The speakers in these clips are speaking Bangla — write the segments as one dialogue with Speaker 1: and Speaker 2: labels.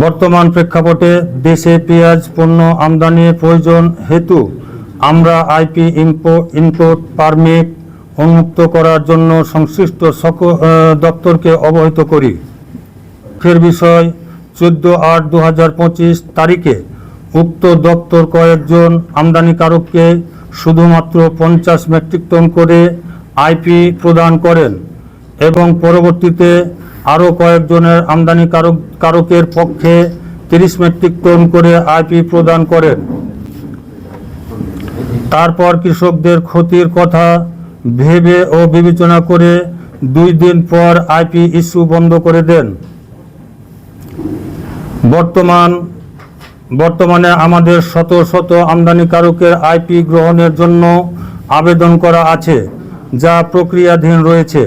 Speaker 1: বর্তমান প্রেক্ষাপটে দেশে পেঁয়াজ, পণ্য আমদানির প্রয়োজন হেতু আমরা আইপি ইম্পোর্ট পারমিট উন্মুক্ত করার জন্য সংশ্লিষ্ট সক- দপ্তরকে অবহিত করি। ফের বিষয়, চোদ্দ আট দু তারিখে উক্ত দপ্তর কয়েকজন আমদানিকারককে শুধুমাত্র পঞ্চাশ মেট্রিক টন করে আইপি প্রদান করেন এবং পরবর্তীতে আরও কয়েকজনের আমদানি কারক, কারকের পক্ষে তিরিশ মেট্রিক টন করে আইপি প্রদান করেন। তারপর কৃষকদের ক্ষতির কথা ভেবে ও বিবেচনা করে দুই দিন পর আইপি ইস্যু বন্ধ করে দেন। বর্তমান, বর্তমানে আমাদের শত শত আমদানিকারকের আইপি গ্রহণের জন্য আবেদন করা আছে, যা প্রক্রিয়াধীন রয়েছে।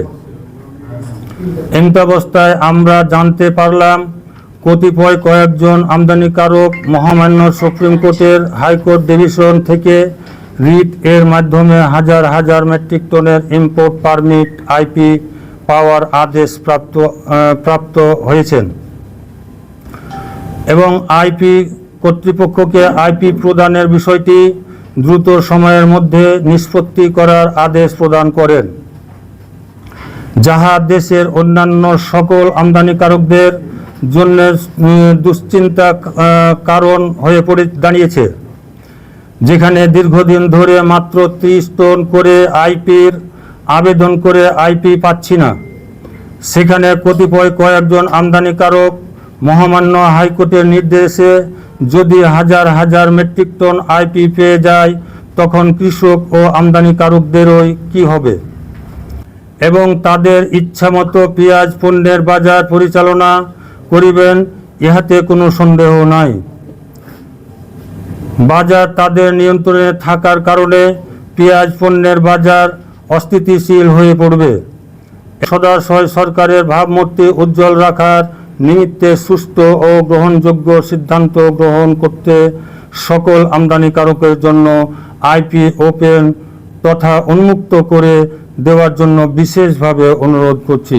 Speaker 1: এমতাবস্থায় আমরা জানতে পারলাম, কতিপয় কয়েকজন আমদানিকারক মহামান্য সুপ্রিম কোর্টের হাইকোর্ট ডিভিশন থেকে রিট এর মাধ্যমে হাজার হাজার মেট্রিক টনের ইম্পোর্ট পারমিট আইপি পাওয়ার আদেশ প্রাপ্ত প্রাপ্ত হয়েছেন এবং আইপি কর্তৃপক্ষকে আইপি প্রদানের বিষয়টি দ্রুত সময়ের মধ্যে নিষ্পত্তি করার আদেশ প্রদান করেন। যাহা দেশের অন্যান্য সকল আমদানিকারকদের জন্য দুশ্চিন্তা কারণ হয়ে পড়ে, দাঁড়িয়েছে। যেখানে দীর্ঘদিন ধরে মাত্র ত্রিশ টন করে আইপির আবেদন করে আইপি পাচ্ছি না। সেখানে কতিপয় কয়েকজন আমদানিকারক মহামান্য হাইকোর্টের নির্দেশে যদি হাজার হাজার মেট্রিক টন আইপি পেয়ে যায়, তখন কৃষক ও আমদানিকারকদেরই কি হবে? এবং তাদের ইচ্ছামতো পেঁয়াজ পণ্যের বাজার পরিচালনা করিবেন, ইহাতে কোনো সন্দেহ নাই। বাজার তাদের নিয়ন্ত্রণে থাকার কারণে পেঁয়াজ পণ্যের বাজার অস্থিতিশীল হয়ে পড়বে। সদাশয় সরকারের ভাবমূর্তি উজ্জ্বল রাখার নিমিত্তে সুস্থ ও গ্রহণযোগ্য সিদ্ধান্ত গ্রহণ করতে সকল আমদানিকারকের জন্য আইপি ওপেন তথা উন্মুক্ত করে দেওয়ার জন্য বিশেষভাবে অনুরোধ করছি।